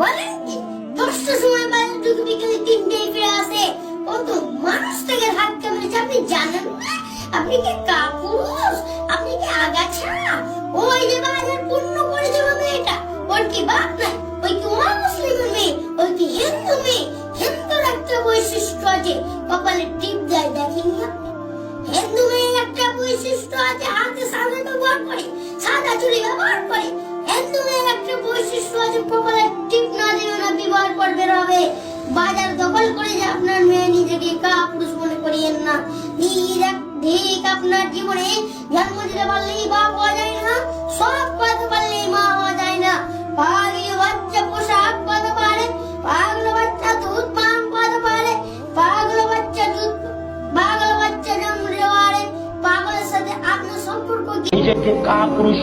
বলেন দশটার সময় বাজার ঢুকে বিকেলে তিনটেই ফিরে আসে। কত মানুষ থেকে ধাক্কা মেরেছে আপনি জানেন না? আপনি কি কাপুরুষ? আপনি কি আগাছা? ওই যে বাজার পূর্ণ করে দেবে মেয়েটা ওর কি বাপ নাই? ওই কি মা মুসলিমের মেয়ে? ওই কি হিন্দু মেয়ে? হিন্দুর একটা বৈশিষ্ট্য আছে। কপালে টিপ দেয়, দেখেননি আপনি? হিন্দু মেয়ের একটা বৈশিষ্ট্য আছে, হাতে সাদা ব্যবহার করে সাদা চুড়ি ব্যবহার করে। হিন্দু মেয়ের একটা বৈশিষ্ট্য আছে, কপালে বাজার দখল করে যে আপনার মেয়ে নিজেকে কা পুরুষ মনে করিয়েন না। ঠিক আপনার জীবনে জন্ম দিতে পারলেই বাপ হওয়া যায় না সব করতে পারলেই মা হওয়া যায় না। পাগলি বাচ্চা পোশাক পারে, পাগল বাচ্চা দুধ পান করতে পারে, পাগল বাচ্চা দুধ, পাগল বাচ্চা জন্ম পাগলের সাথে আপনার সম্পর্ক নিজেকে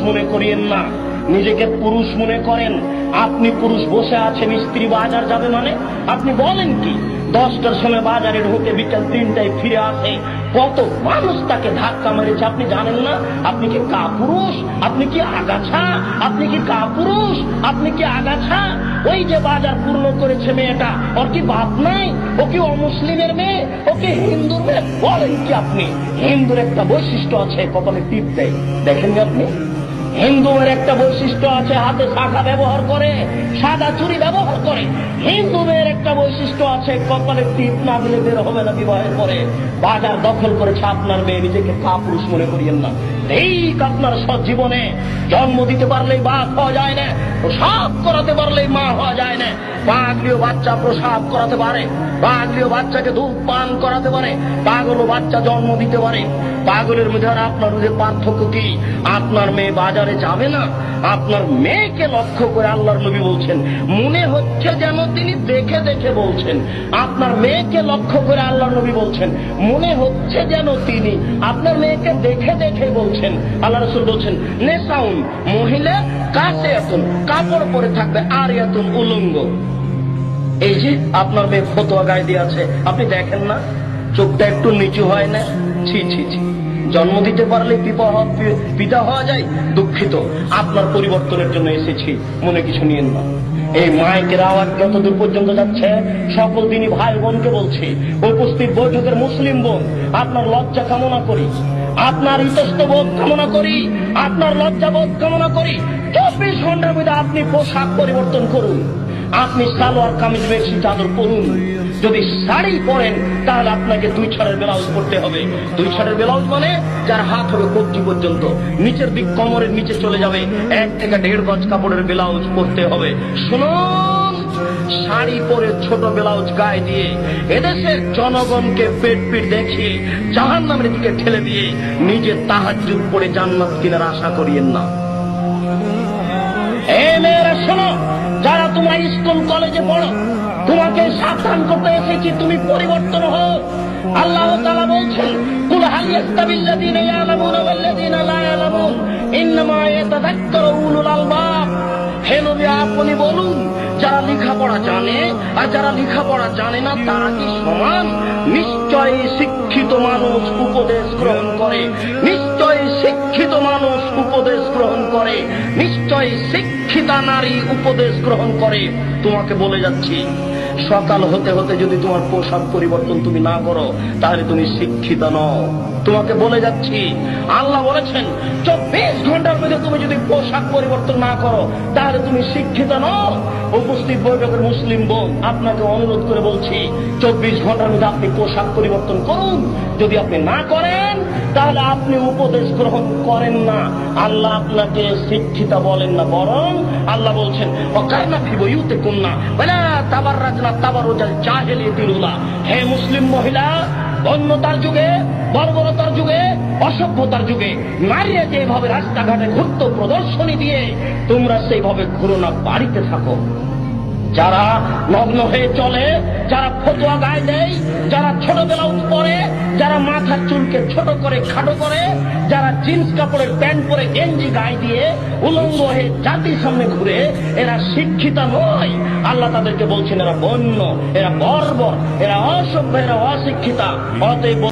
মনে করিয়েন না। নিজেকে পুরুষ মনে করেন। আপনি পুরুষ বসে আছেন, স্ত্রী বাজার যাবে মানে? আপনি বলেন কি? দশটার সময় বাজারে ঢুকে বিকাল তিনটায় ফিরে আসে। কত মানুষ তাকে ধাক্কা মেরেছে, আপনি জানেন না? আপনি কি কাপুরুষ? আপনি কি আগাছা? আপনি কি কাপুরুষ? আপনি কি আগাছা? ওই যে বাজার পূর্ণ করেছে মেয়েটা, ওর কি বাপ নাই? ও কি অমুসলিমের মেয়ে? ও কি হিন্দুর মেয়ে? বলেন কি আপনি? হিন্দুর একটা বৈশিষ্ট্য আছে, কপালে টিপ দেয়। দেখেননি আপনি? হিন্দুর একটা বৈশিষ্ট্য আছে, হাতে শাখা ব্যবহার করে, সাদা চুরি ব্যবহার করে। হিন্দুদের একটা বৈশিষ্ট্য আছে, কপালে টিপ না দিলে বের হবে না বিবাহের পরে। বাজার দখল করেছে আপনার মেয়ে, নিজেকে কাপুরুষ মনে করিয়েন না। ঠিক আপনার সব জীবনে জন্ম দিতে পারলেই বাপ হওয়া যায় না সব করাতে পারলেই মা হওয়া যায় না। পাগলীয় বাচ্চা প্রসাব করাতে পারে পাগলীয় বাচ্চাকে দুধ পান করাতে পারে পাগল বাচ্চা জন্ম দিতে পারে। পাগলের মধ্যে আর আপনার মধ্যে পার্থক্য কি? আপনার মেয়ে বাজারে যাবে না? আপনার মেয়েকে লক্ষ্য করে আল্লাহর নবী বলছেন, মনে হচ্ছে যেন তিনি দেখে দেখে বলছেন। আপনার মেয়েকে লক্ষ্য করে আল্লাহর নবী বলছেন, মনে হচ্ছে যেন তিনি আপনার মেয়েকে দেখে দেখে বলছেন। আল্লাহ রসুল বলছেন, নেশাউন মহিলা কাছে এতন কাপড় পরে থাকবে আর এতন উলঙ্গ। এই যে আপনার মেয়ে ফতোয়া গায়ে দিয়ে আছে, আপনি দেখেন না? চোখটা একটু নিচু হয় না? ছি ছি ছি। জন্ম দিতে পারলে পিতা হওয়া- যায়? দুঃখিত। আপনার পরিবর্তনের জন্য এসেছি। মনে কিছু নিয়েন না। এই মাইকের আওয়াজ যতদূর পর্যন্ত যাচ্ছে, সকল দিনই ভাই বোনকে বলছি, উপস্থিত বৈঠকের মুসলিম বোন, আপনার লজ্জা কামনা করি। আপনার ইতস্ত বোধ কামনা করি, আপনার লজ্জা বোধ কামনা করি। চব্বিশ ঘণ্টার মধ্যে আপনি পোশাক পরিবর্তন করুন। আপনি সালোয়ার কামিজ বেশি চাদর পরুন। যদি শাড়ি পরেন, তাহলে আপনাকে দুই ছড়ের ব্লাউজ পরতে হবে। দুই ছড়ের ব্লাউজ মানে যার হাত হবে কবজি পর্যন্ত। নিচের দিক কোমরের নিচে চলে যাবে। এক থেকে দেড় গজ কাপড়ের ব্লাউজ পরতে হবে। শুনুন, শাড়ি পরে ছোট ব্লাউজ গায়ে দিয়ে এদেশের জনগণকে পেট পিট দেখিয়ে জাহান নামের দিকে ঠেলে দিয়ে নিজে তাহার যুগ পড়ে জান্নাত কিনার আশা করিয়েন না। এ মেয়েরা, শোনো তোমরা স্কুল, কলেজে পড়ো। তোমাকে সাবধান করতে এসেছি, তুমি পরিবর্তন হও। আল্লাহ তাআলা বলছেন, কুল হাল ইয়াস্তাবিল্লাযীনা ইয়ালামুনা ওয়াল্লাযীনা লা ইয়ালামুন, ইন্নামা ইয়াতাযাক্কারু উলুল আলবাব। হে আপনি বলুন, যারা লেখাপড়া জানে আর যারা লেখাপড়া জানে না, তারা কি সমান? নিশ্চয়ই শিক্ষিত মানুষ উপদেশ গ্রহণ করে। নিশ্চয়ই শিক্ষিত মানুষ উপদেশ গ্রহণ করে। নিশ্চয়ই শিক্ষিতা নারী উপদেশ গ্রহণ করে, তোমাকে বলে যাচ্ছি, সকাল হতে হতে যদি তোমার পোশাক পরিবর্তন তুমি না করো, তাহলে তুমি শিক্ষিত নও। তোমাকে বলে যাচ্ছি, আল্লাহ বলেছেন, চব্বিশ ঘণ্টার মধ্যে তুমি পোশাক পরিবর্তন না করো, তাহলে তুমি শিক্ষিত নও। উপস্থিত বৈঠকের মুসলিম বোন, আপনাকে অনুরোধ করে বলছি, চব্বিশ ঘণ্টার মধ্যে আপনি পোশাক পরিবর্তন করুন। যদি আপনি না করেন, তাহলে আপনি উপদেশ গ্রহণ করেন না। আল্লাহ আপনাকে শিক্ষিতা বলেন না, বরং আল্লাহ বলছেন অকারনা ফিবইউতে কন্যা বলা তাবার রাজনা তাবার ওজাল চাহেলে দিলুলা হে মুসলিম মহিলা অন্যতার যুগে, বর্বরতার যুগে, অসভ্যতার যুগে নারীরা যেভাবে রাস্তাঘাটে ঘুরত, প্রদর্শনী দিয়ে, তোমরা সেইভাবে ঘুরো না, বাড়িতে থাকো। যারা নগ্ন হয়ে চলে, যারা ফটোয়া গায়ে দেয়, যারা ছোটবেলা পরে যারা মাথার চুলকে ছোট করে, খাটো করে, যারা জিন্স কাপড়ের প্যান্ট পরে গেঞ্জি গায়ে দিয়ে উলঙ্গ হয়ে জাতির সামনে ঘুরে, এরা শিক্ষিত নয়। আল্লাহ তাদেরকে বলছেন, এরা বন্য, এরা বর্বর, এরা অসভ্য, এরা অশিক্ষিতা। অতএব